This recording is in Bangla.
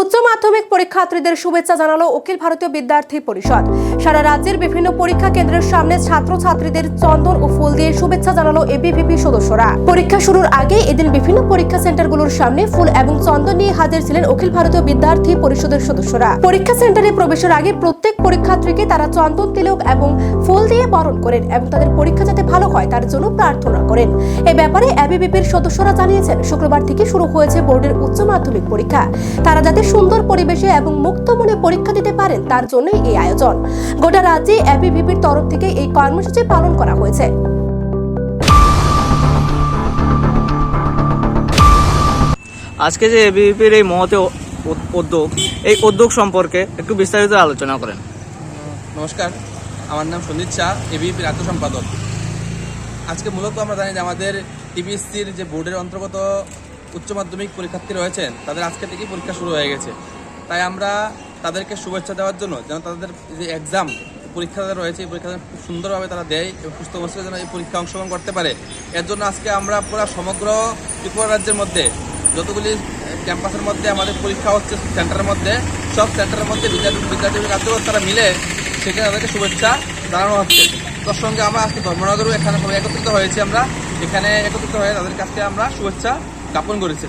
উচ্চ মাধ্যমিক পরীক্ষার্থীদের শুভেচ্ছা জানালো অখিল ভারতীয় বিদ্যার্থী পরিষদ। সারা রাজ্যের বিভিন্ন পরীক্ষা কেন্দ্রের সামনে ছাত্রছাত্রীদের চন্দন ও ফুল দিয়ে শুভেচ্ছা জানালো এবিভিপি সদস্যরা। পরীক্ষা শুরুর আগে এদিন বিভিন্ন পরীক্ষা সেন্টারগুলোর সামনে ফুল এবং চন্দন নিয়ে হাজির ছিলেন অখিল ভারতীয় বিদ্যার্থী পরিষদের সদস্যরা। পরীক্ষা সেন্টারে প্রবেশের আগে প্রত্যেক পরীক্ষার্থীকে তারা চন্দন তিলক এবং ফুল দিয়ে বরণ করেন এবং তাদের পরীক্ষা যাতে ভালো হয় তার জন্য প্রার্থনা করেন। এ ব্যাপারে এবিভিপির সদস্যরা জানিয়েছেন শুক্রবার থেকে শুরু হয়েছে বোর্ডের উচ্চ মাধ্যমিক পরীক্ষা। তারা যাতে সুন্দর পরিবেশে এবং মুক্ত মনে পরীক্ষা দিতে পারেন তার জন্যই এই আয়োজন। গোটা রাজ্যে এবিবিপির তরফ থেকে এই কর্মসূচি পালন করা হয়েছে। আজকে যে এবিপির এই মহতে উদ্যোগ এই উদ্যোগ সম্পর্কে একটু বিস্তারিত আলোচনা করেন। নমস্কার। আমার নাম সন্দীপ শাহ এবিপি রাজ্য সম্পাদক। আজকে মূলত আমরা জানি যে আমাদের টিপিএসসির যে বোর্ডের অন্তর্গত উচ্চ মাধ্যমিক পরীক্ষার্থী রয়েছেন, তাদের আজকে থেকেই পরীক্ষা শুরু হয়ে গেছে। তাই আমরা তাদেরকে শুভেচ্ছা দেওয়ার জন্য যেন তাদের যে এক্সাম পরীক্ষা রয়েছে, এই পরীক্ষা খুব সুন্দরভাবে তারা দেয় এবং সুস্থ অবস্থায় যেন এই পরীক্ষা অংশগ্রহণ করতে পারে। এর জন্য আজকে আমরা পুরো সমগ্র ত্রিপুরা রাজ্যের মধ্যে যতগুলি ক্যাম্পাসের মধ্যে আমাদের পরীক্ষা হচ্ছে সেন্টারের মধ্যে, সব সেন্টারের মধ্যে বিদ্যার্থী বিদ্যার্থী কার্যকর্তারা মিলে সেখানে তাদেরকে শুভেচ্ছা জানানো হচ্ছে। তোর সঙ্গে আমরা আজকে ধর্মনগরও, এখানে সবাই একত্রিত হয়েছি আমরা। এখানে একত্রিত হয়ে তাদের কাছে আমরা শুভেচ্ছা জ্ঞাপন করেছি।